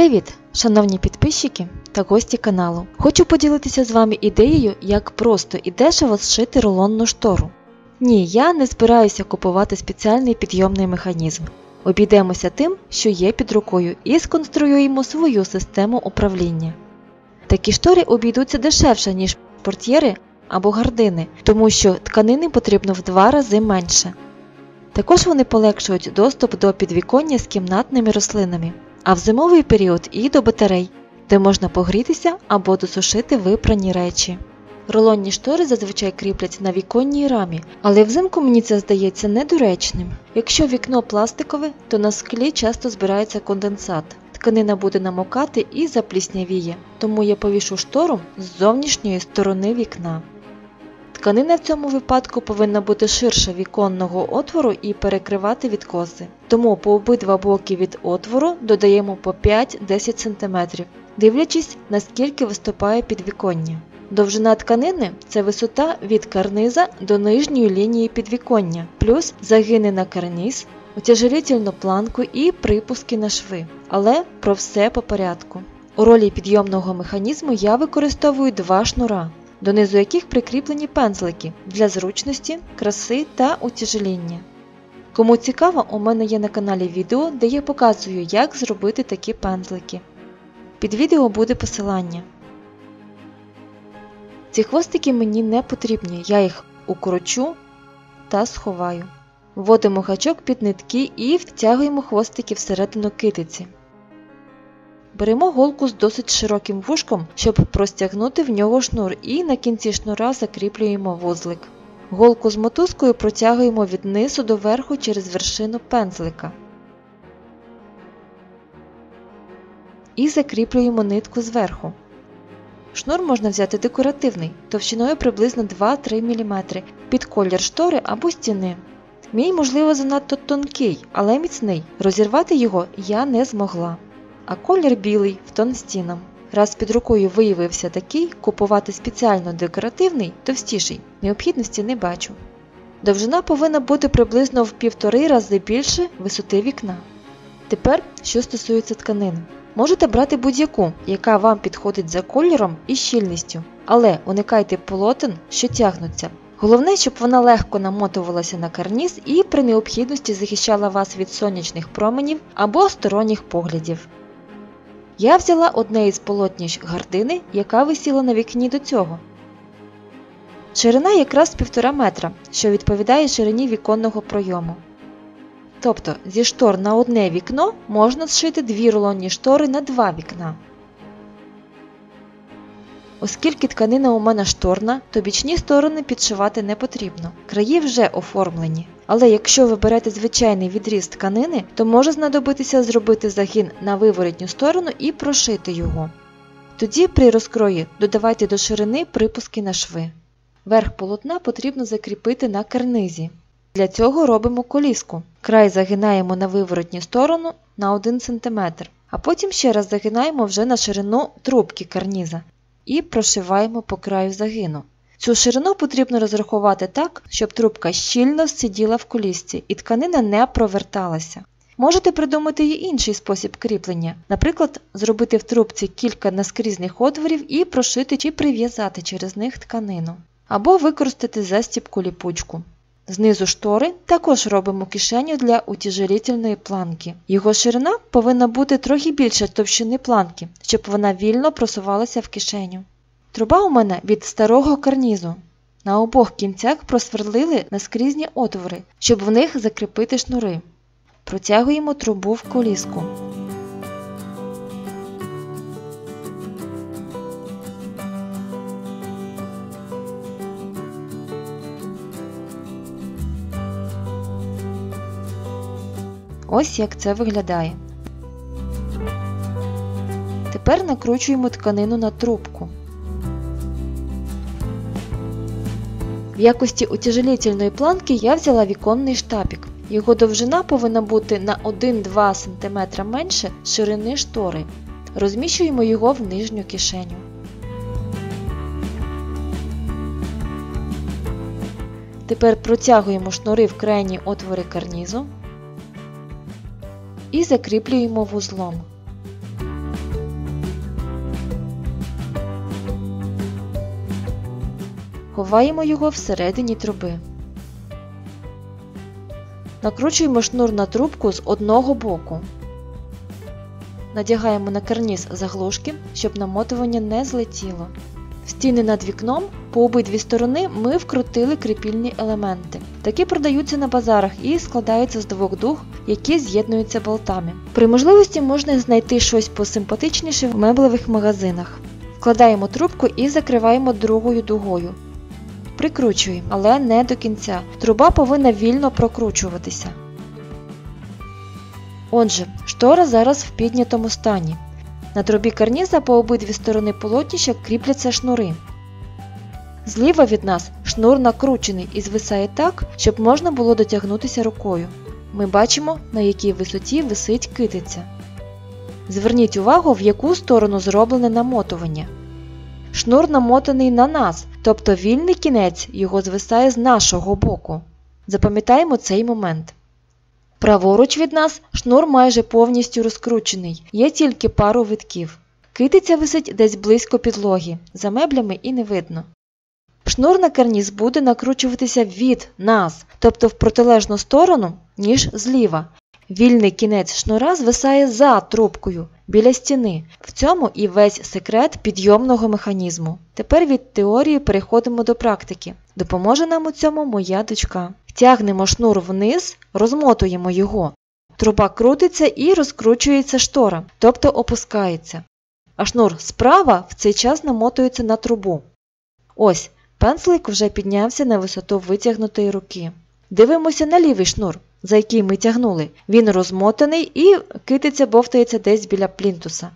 Привіт, шановні підписчики та гості каналу. Хочу поділитися з вами ідеєю, як просто і дешево зшити рулонну штору. Ні, я не збираюся купувати спеціальний підйомний механізм. Обійдемося тим, що є під рукою, і сконструюємо свою систему управління. Такі штори обійдуться дешевше, ніж портьєри або гардини, тому що тканини потрібно в два рази менше. Також вони полегшують доступ до підвіконня з кімнатними рослинами, а в зимовий період і до батарей, де можна погрітися або досушити випрані речі. Рулонні штори зазвичай кріплять на віконній рамі, але взимку мені це здається недоречним. Якщо вікно пластикове, то на склі часто збирається конденсат. Тканина буде намокати і запліснявіє, тому я повішу штору з зовнішньої сторони вікна. Тканина в цьому випадку повинна бути ширше віконного отвору і перекривати відкоси. Тому по обидва боки від отвору додаємо по 5-10 см, дивлячись, наскільки виступає підвіконня. Довжина тканини це висота від карниза до нижньої лінії підвіконня, плюс загини на карниз, утяжелітельну планку і припуски на шви. Але про все по порядку. У ролі підйомного механізму я використовую два шнура, донизу яких прикріплені пензлики для зручності, краси та утяжеління. Кому цікаво, у мене є на каналі відео, де я показую, як зробити такі пензлики. Під відео буде посилання. Ці хвостики мені не потрібні, я їх укорочу та сховаю. Вводимо гачок під нитки і втягуємо хвостики всередину китиці. Беремо голку з досить широким вушком, щоб простягнути в нього шнур, і на кінці шнура закріплюємо вузлик. Голку з мотузкою протягуємо від низу до верху через вершину пензлика. І закріплюємо нитку зверху. Шнур можна взяти декоративний, товщиною приблизно 2-3 мм під колір штори або стіни. Мій, можливо, занадто тонкий, але міцний. Розірвати його я не змогла. А колір білий в тон стінам. Раз під рукою виявився такий, купувати спеціально декоративний, товстіший, необхідності не бачу. Довжина повинна бути приблизно в півтори рази більше висоти вікна. Тепер, що стосується тканин. Можете брати будь-яку, яка вам підходить за кольором і щільністю, але уникайте полотен, що тягнуться. Головне, щоб вона легко намотувалася на карніз і при необхідності захищала вас від сонячних променів або сторонніх поглядів. Я взяла одне із полотніш гардини, яка висіла на вікні до цього. Ширина якраз 1,5 метра, що відповідає ширині віконного пройому. Тобто зі штор на одне вікно можна зшити дві рулонні штори на два вікна. Оскільки тканина у мене шторна, то бічні сторони підшивати не потрібно. Краї вже оформлені. Але якщо ви берете звичайний відріз тканини, то може знадобитися зробити загін на виворітню сторону і прошити його. Тоді при розкрої додавайте до ширини припуски на шви. Верх полотна потрібно закріпити на карнизі. Для цього робимо коліску. Край загинаємо на виворотню сторону на 1 см, а потім ще раз загинаємо вже на ширину трубки карніза і прошиваємо по краю загину. Цю ширину потрібно розрахувати так, щоб трубка щільно сиділа в колісці і тканина не проверталася. Можете придумати і інший спосіб кріплення, наприклад, зробити в трубці кілька наскрізних отворів і прошити чи прив'язати через них тканину, або використати застібку ліпучку. Знизу штори також робимо кишеню для утяжелітельної планки. Його ширина повинна бути трохи більше товщини планки, щоб вона вільно просувалася в кишеню. Труба у мене від старого карнізу. На обох кінцях просверлили наскрізні отвори, щоб в них закріпити шнури. Протягуємо трубу в коліску. Ось як це виглядає. Тепер накручуємо тканину на трубку. В якості утяжелітельної планки я взяла віконний штапік. Його довжина повинна бути на 1-2 см менше ширини штори. Розміщуємо його в нижню кишеню. Тепер протягуємо шнури в крайні отвори карнізу і закріплюємо вузлом. Ховаємо його всередині труби. Накручуємо шнур на трубку з одного боку. Надягаємо на карніз заглушки, щоб намотування не злетіло. Стіни над вікном по обидві сторони ми вкрутили кріпільні елементи. Такі продаються на базарах і складаються з двох дуг, які з'єднуються болтами. При можливості можна знайти щось посимпатичніше в меблевих магазинах. Вкладаємо трубку і закриваємо другою дугою. Прикручуємо, але не до кінця. Труба повинна вільно прокручуватися. Отже, штора зараз в піднятому стані. На трубі карніза по обидві сторони полотнища кріпляться шнури. Зліва від нас шнур накручений і звисає так, щоб можна було дотягнутися рукою. Ми бачимо, на якій висоті висить китиця. Зверніть увагу, в яку сторону зроблене намотування. Шнур намотаний на нас, тобто вільний кінець його звисає з нашого боку. Запам'ятаємо цей момент. Праворуч від нас шнур майже повністю розкручений, є тільки пару витків. Китиця висить десь близько підлоги, за меблями і не видно. Шнур на карніз буде накручуватися від нас, тобто в протилежну сторону, ніж зліва. Вільний кінець шнура звисає за трубкою, біля стіни. В цьому і весь секрет підйомного механізму. Тепер від теорії переходимо до практики. Допоможе нам у цьому моя дочка. Тягнемо шнур вниз, розмотуємо його. Труба крутиться і розкручується штора, тобто опускається. А шнур справа в цей час намотується на трубу. Ось, пензлик вже піднявся на висоту витягнутої руки. Дивимося на лівий шнур, за який ми тягнули. Він розмотаний і китиця бовтається десь біля плінтуса.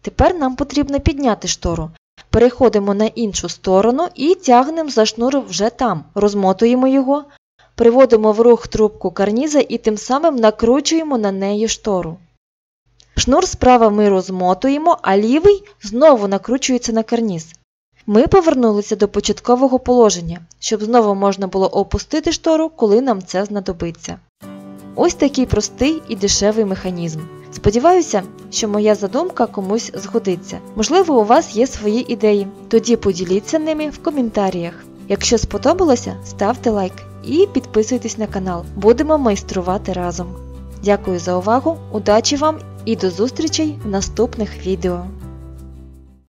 Тепер нам потрібно підняти штору. Переходимо на іншу сторону і тягнемо за шнур вже там, розмотуємо його, приводимо в рух трубку карніза і тим самим накручуємо на неї штору. Шнур справа ми розмотуємо, а лівий знову накручується на карніз. Ми повернулися до початкового положення, щоб знову можна було опустити штору, коли нам це знадобиться. Ось такий простий і дешевий механізм. Сподіваюся, що моя задумка комусь згодиться. Можливо, у вас є свої ідеї, тоді поділіться ними в коментарях. Якщо сподобалося, ставте лайк і підписуйтесь на канал. Будемо майструвати разом. Дякую за увагу, удачі вам і до зустрічей в наступних відео.